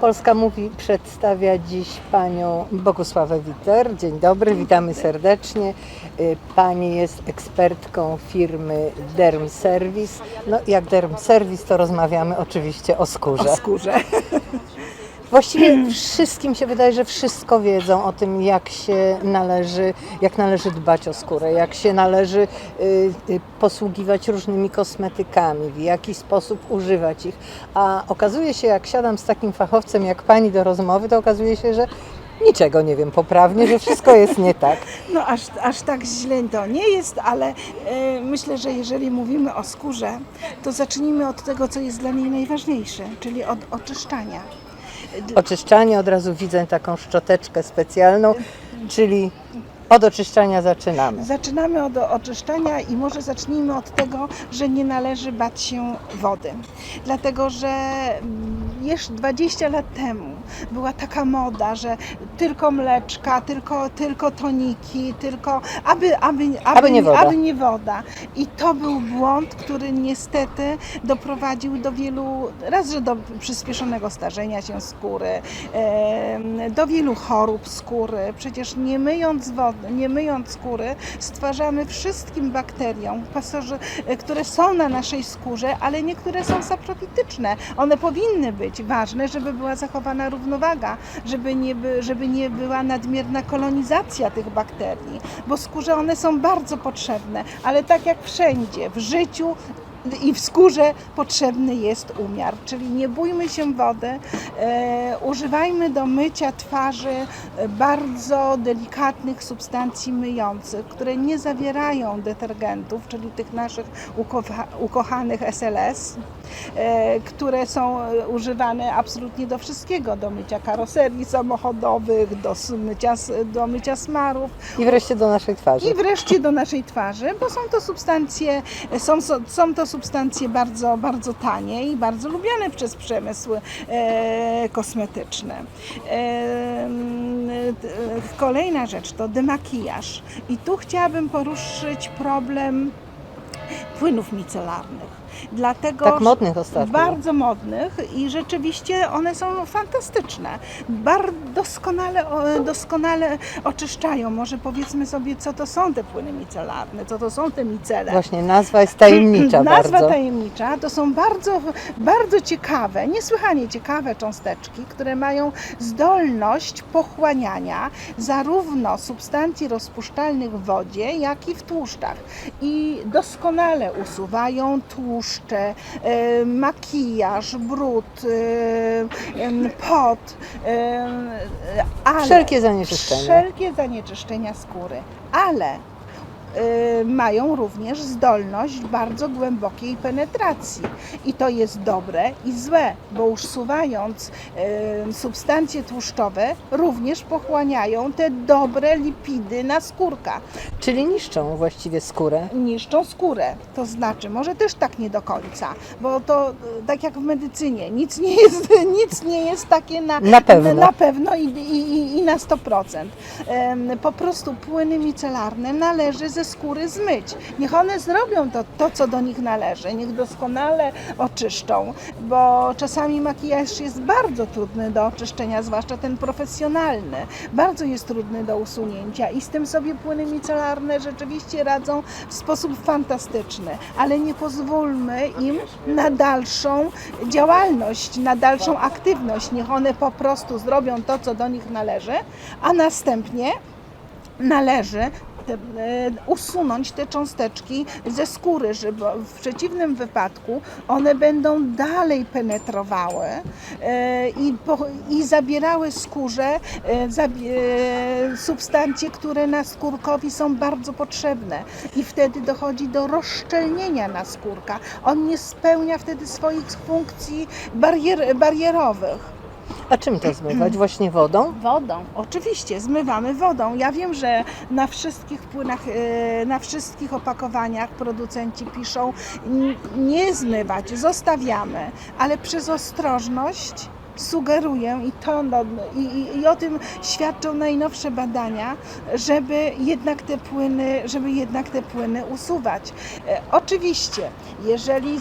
Polska Mówi przedstawia dziś panią Bogusławę Witer. Dzień dobry, witamy serdecznie. Y, Pani jest ekspertką firmy Derm Service. No jak Derm Service to rozmawiamy oczywiście o skórze. o skórze. Właściwie wszystkim się wydaje, że wszystko wiedzą o tym, jak się należy, jak należy dbać o skórę, jak się należy y, y, posługiwać różnymi kosmetykami, w jaki sposób używać ich. A okazuje się, jak siadam z takim fachowcem jak pani do rozmowy, to okazuje się, że niczego nie wiem poprawnie, że wszystko jest nie tak. No aż, aż tak źle to nie jest, ale e, myślę, że jeżeli mówimy o skórze, to zacznijmy od tego, co jest dla niej najważniejsze, czyli od oczyszczania. Oczyszczanie, od razu widzę taką szczoteczkę specjalną, czyli od oczyszczania zaczynamy. Zaczynamy od oczyszczania i może zacznijmy od tego, że nie należy bać się wody. Dlatego, że mm, jeszcze 20 lat temu była taka moda, że tylko mleczka, tylko, tylko toniki, tylko aby, aby, aby, Aby nie woda. aby nie woda. I to był błąd, który niestety doprowadził do wielu, raz, że do przyspieszonego starzenia się skóry, do wielu chorób skóry. Przecież nie myjąc wody, nie myjąc skóry, stwarzamy wszystkim bakteriom, pasoży, e, które są na naszej skórze, ale niektóre są saprofityczne. One powinny być ważne, żeby była zachowana równowaga, żeby nie, by, żeby nie była nadmierna kolonizacja tych bakterii, bo skórze one są bardzo potrzebne, ale tak jak wszędzie w życiu i w skórze potrzebny jest umiar, czyli nie bójmy się wody, e, używajmy do mycia twarzy e, bardzo delikatnych substancji myjących, które nie zawierają detergentów, czyli tych naszych ukocha, ukochanych SLS, e, które są e, używane absolutnie do wszystkiego, do mycia karoserii samochodowych, do, mycia, do mycia smarów, I wreszcie do naszej twarzy. i wreszcie do naszej twarzy, bo są to substancje, są- są to substancje bardzo, bardzo tanie i bardzo lubiane przez przemysł e, kosmetyczny. E, e, kolejna rzecz to demakijaż. I tu chciałabym poruszyć problem płynów micelarnych. Dlatego, Tak modnych ostatnio. bardzo modnych i rzeczywiście one są fantastyczne. Bar doskonale, doskonale oczyszczają. Może powiedzmy sobie, co to są te płyny micelarne, co to są te micele. Właśnie nazwa jest tajemnicza Nazwa bardzo. tajemnicza to są bardzo, bardzo ciekawe, niesłychanie ciekawe cząsteczki, które mają zdolność pochłaniania zarówno substancji rozpuszczalnych w wodzie, jak i w tłuszczach. I doskonale usuwają tłuszcze, e, makijaż, brud, e, pot, ale Wszelkie zanieczyszczenia. wszelkie zanieczyszczenia skóry, ale mają również zdolność bardzo głębokiej penetracji. I to jest dobre i złe, bo usuwając y, substancje tłuszczowe, również pochłaniają te dobre lipidy na skórka. Czyli niszczą właściwie skórę. Niszczą skórę. To znaczy, może też tak nie do końca, bo to y, tak jak w medycynie, nic nie jest, nic nie jest takie na, Na pewno. na pewno i, i, i- na 100%. Em, Po prostu płyny micelarne należy ze skóry zmyć. Niech one zrobią to, to, co do nich należy. Niech doskonale oczyszczą, bo czasami makijaż jest bardzo trudny do oczyszczenia, zwłaszcza ten profesjonalny. Bardzo jest trudny do usunięcia i z tym sobie płyny micelarne rzeczywiście radzą w sposób fantastyczny, ale nie pozwólmy im na dalszą działalność, na dalszą aktywność. Niech one po prostu zrobią to, co do nich należy, a następnie należy te, e, usunąć te cząsteczki ze skóry, żeby w przeciwnym wypadku one będą dalej penetrowały e, i, i zabierały skórze e, substancje, które naskórkowi są bardzo potrzebne i wtedy dochodzi do rozszczelnienia naskórka. On nie spełnia wtedy swoich funkcji barier, barierowych. A czym to zmywać? Właśnie wodą? Wodą, oczywiście, zmywamy wodą. Ja wiem, że na wszystkich płynach, e, na wszystkich opakowaniach producenci piszą nie zmywać, zostawiamy, ale przez ostrożność sugeruję i to no, i, i, i o tym świadczą najnowsze badania, żeby jednak te płyny, żeby jednak te płyny usuwać. E, oczywiście, jeżeli,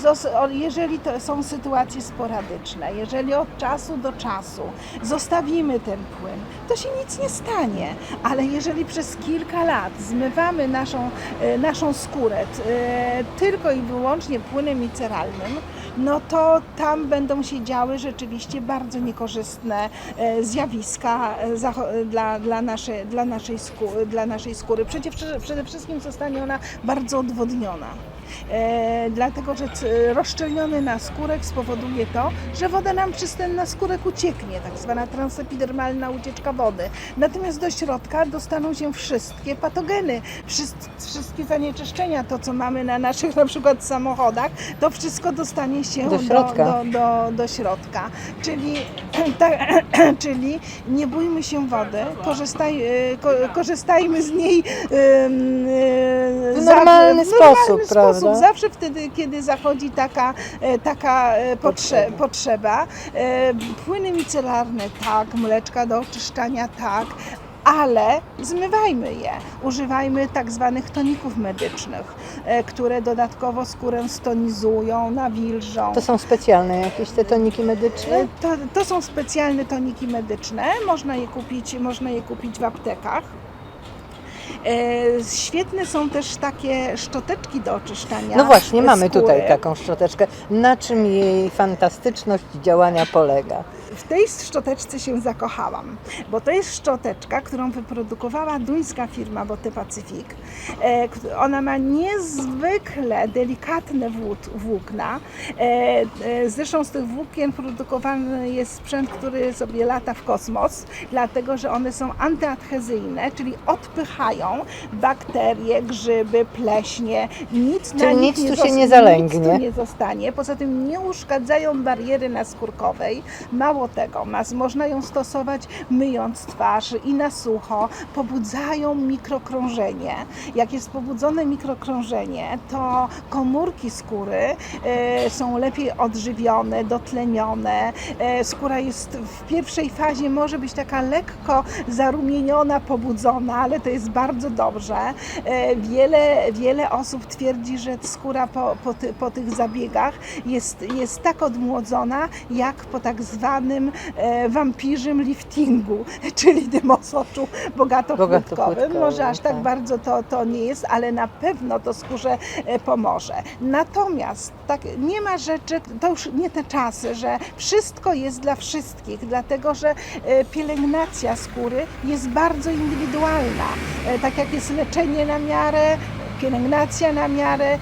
jeżeli to są sytuacje sporadyczne, jeżeli od czasu do czasu zostawimy ten płyn, to się nic nie stanie, ale jeżeli przez kilka lat zmywamy naszą, e, naszą skórę e, tylko i wyłącznie płynem miceralnym, no to tam będą się działy rzeczywiście bardzo niekorzystne e, zjawiska e, e, dla, dla, naszej, dla, naszej skóry, dla naszej skóry. Przede, przede wszystkim zostanie ona bardzo odwodniona. E, dlatego, że rozszczelniony naskórek spowoduje to, że woda nam przez ten naskórek ucieknie, tak zwana transepidermalna ucieczka wody. Natomiast do środka dostaną się wszystkie patogeny, wszystkie zanieczyszczenia, to co mamy na naszych na przykład samochodach, to wszystko dostanie się Do środka. do, do, do, do środka. Czyli, ta, czyli nie bójmy się wody, korzystaj, e, ko, korzystajmy z niej e, W normalny w sposób, prawda? Zawsze wtedy, kiedy zachodzi taka, e, taka e, potrze, potrzeba. E, Płyny micelarne tak, mleczka do oczyszczania tak, ale zmywajmy je. Używajmy tak zwanych toników medycznych, które dodatkowo skórę stonizują, nawilżą. To są specjalne jakieś te toniki medyczne? To, to są specjalne toniki medyczne, można je kupić, można je kupić w aptekach. E, Świetne są też takie szczoteczki do oczyszczania. No właśnie, mamy skóry. tutaj taką szczoteczkę. Na czym jej fantastyczność działania polega? W tej szczoteczce się zakochałam, bo to jest szczoteczka, którą wyprodukowała duńska firma Bote Pacific. E, Ona ma niezwykle delikatne włókna. E, Zresztą z tych włókien produkowany jest sprzęt, który sobie lata w kosmos, dlatego że one są antyadhezyjne, czyli odpychają bakterie, grzyby, pleśnie. Nic na Czyli nich nic tu się nie zalęgnie. Nic tu nie zostanie. Poza tym nie uszkadzają bariery naskórkowej. Mało tego, mas, można ją stosować myjąc twarz i na sucho. Pobudzają mikrokrążenie. Jak jest pobudzone mikrokrążenie, to komórki skóry e, są lepiej odżywione, dotlenione. E, skóra jest w pierwszej fazie może być taka lekko zarumieniona, pobudzona, ale to jest bardzo dobrze. E, wiele, wiele osób twierdzi, że skóra po, po, ty, po tych zabiegach jest, jest tak odmłodzona, jak po tak zwanym e, wampirzym liftingu, czyli tym osoczu bogatopłytkowym. Może aż tak tak. bardzo to, to nie jest, ale na pewno to skórze e, pomoże. Natomiast tak, nie ma rzeczy, to już nie te czasy, że wszystko jest dla wszystkich, dlatego że pielęgnacja skóry jest bardzo indywidualna. E, Tak jak jest leczenie na miarę, pielęgnacja na miarę,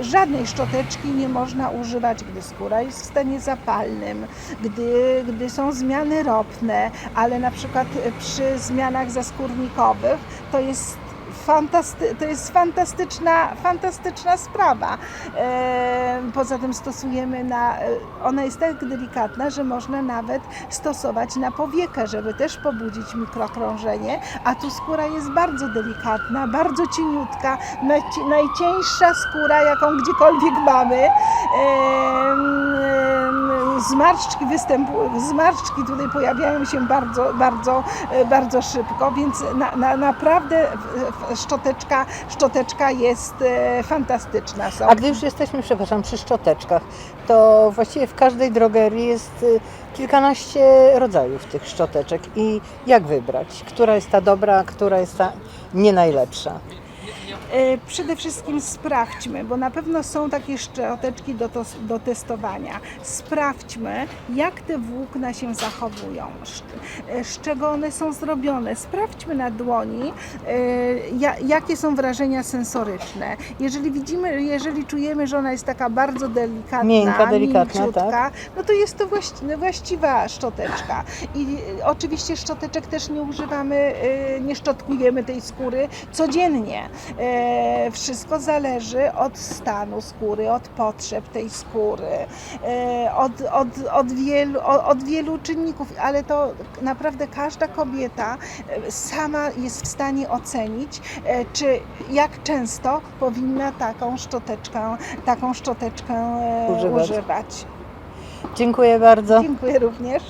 żadnej szczoteczki nie można używać, gdy skóra jest w stanie zapalnym, gdy, gdy są zmiany ropne, ale na przykład e, przy zmianach zaskórnikowych to jest Fantasty, to jest fantastyczna, fantastyczna sprawa. Poza tym stosujemy na. e, Ona jest tak delikatna, że można nawet stosować na powiekę, żeby też pobudzić mikrokrążenie, a tu skóra jest bardzo delikatna, bardzo cieniutka, najci- najcieńsza skóra, jaką gdziekolwiek mamy. Zmarszczki występują, zmarszczki tutaj pojawiają się bardzo, bardzo, e, bardzo szybko, więc na, na, naprawdę szczoteczka, szczoteczka jest e, fantastyczna. Są. A gdy już jesteśmy, przepraszam, przy szczoteczkach, to właściwie w każdej drogerii jest y, kilkanaście rodzajów tych szczoteczek i jak wybrać? Która jest ta dobra, która jest ta nie najlepsza? E, Przede wszystkim sprawdźmy, bo na pewno są takie szczoteczki do, tos- do testowania. Sprawdźmy, jak te włókna się zachowują, e, z czego one są zrobione. Sprawdźmy na dłoni, e, ja, jakie są wrażenia sensoryczne. Jeżeli widzimy, jeżeli czujemy, że ona jest taka bardzo delikatna, Miękka, delikatna, mięciutka, tak. no to jest to właści- właściwa szczoteczka. I oczywiście szczoteczek też nie używamy, e, nie szczotkujemy tej skóry codziennie. Wszystko zależy od stanu skóry, od potrzeb tej skóry, e, od, od, od, wielu, od, wielu czynników, ale to naprawdę każda kobieta e, sama jest w stanie ocenić, e, czy jak często powinna taką szczoteczkę, taką szczoteczkę Używać. używać. Dziękuję bardzo. Dziękuję również.